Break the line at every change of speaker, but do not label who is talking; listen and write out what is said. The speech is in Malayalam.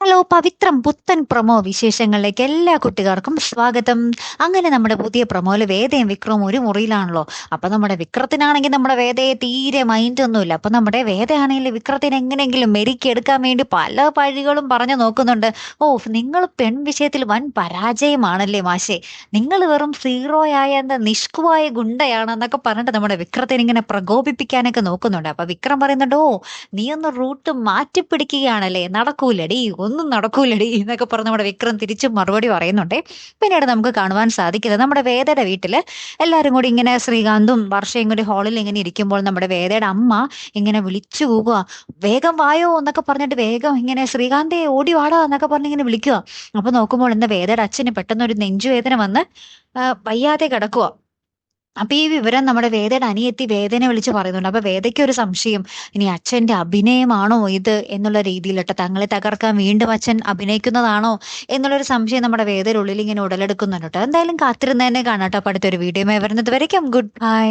ഹലോ പവിത്രം പുത്തൻ പ്രൊമോ വിശേഷങ്ങളിലേക്ക് എല്ലാ കുട്ടികൾക്കും സ്വാഗതം. അങ്ങനെ നമ്മുടെ പുതിയ പ്രൊമോയിൽ വേദയും വിക്രവും ഒരു മുറിയിലാണല്ലോ. അപ്പൊ നമ്മുടെ വിക്രത്തിനാണെങ്കിൽ നമ്മുടെ വേദയെ തീരെ മൈൻഡ് ഒന്നുമില്ല. അപ്പൊ നമ്മുടെ വേദയാണെങ്കിൽ വിക്രത്തിന് എങ്ങനെയെങ്കിലും മെരുക്കിയെടുക്കാൻ വേണ്ടി പല വഴികളും പറഞ്ഞു നോക്കുന്നുണ്ട്. ഓ നിങ്ങൾ പെൺ വിഷയത്തിൽ വൻ പരാജയമാണല്ലേ മാഷേ. നിങ്ങൾ വെറും സീറോയായ എന്താ നിഷ്കുവായ ഗുണ്ടയാണെന്നൊക്കെ പറഞ്ഞിട്ട് നമ്മുടെ വിക്രത്തിന് ഇങ്ങനെ പ്രകോപിപ്പിക്കാനൊക്കെ നോക്കുന്നുണ്ട്. അപ്പൊ വിക്രം പറയുന്നുണ്ട് ഓ നീ ഒന്ന് റൂട്ട് മാറ്റിപ്പിടിക്കുകയാണല്ലേ? നടക്കൂലടി ഒന്നും നടക്കൂലടി എന്നൊക്കെ പറഞ്ഞ് നമ്മുടെ വിക്രം തിരിച്ചും മറുപടി പറയുന്നുണ്ടേ. പിന്നീട് നമുക്ക് കാണുവാൻ സാധിക്കുന്നത് നമ്മുടെ വേദയുടെ വീട്ടിൽ എല്ലാവരും കൂടി ഇങ്ങനെ ശ്രീകാന്തും വർഷയും കൂടി ഹാളിൽ ഇങ്ങനെ ഇരിക്കുമ്പോൾ നമ്മുടെ വേദയുടെ അമ്മ ഇങ്ങനെ വിളിച്ചു പോവുക വേഗം വായോ എന്നൊക്കെ പറഞ്ഞിട്ട് വേഗം ഇങ്ങനെ ശ്രീകാന്തേ ഓടി വാടാ എന്നൊക്കെ പറഞ്ഞ് ഇങ്ങനെ വിളിക്കുക. അപ്പൊ നോക്കുമ്പോൾ എന്താ വേദയുടെ അച്ഛന് പെട്ടെന്ന് ഒരു നെഞ്ചുവേദന വന്ന് വയ്യാതെ കിടക്കുക അപ്പൊ ഈ വിവരം നമ്മുടെ വേദയുടെ അനിയത്തി വേദനെ വിളിച്ച് പറയുന്നുണ്ട്. അപ്പൊ വേദയ്ക്ക് ഒരു സംശയം. ഇനി അച്ഛന്റെ അഭിനയമാണോ ഇത് എന്നുള്ള രീതിയിലിട്ട് തങ്ങളെ തകർക്കാൻ വീണ്ടും അച്ഛൻ അഭിനയിക്കുന്നതാണോ എന്നുള്ളൊരു സംശയം നമ്മുടെ വേദയുടെ ഉള്ളിൽ ഇങ്ങനെ ഉടലെടുക്കുന്നുണ്ട് എന്തായാലും കാത്തിരുന്ന് തന്നെ കാണാട്ടോ അടുത്തൊരു വീഡിയോ വരുന്നത് വരയ്ക്കും. Good bye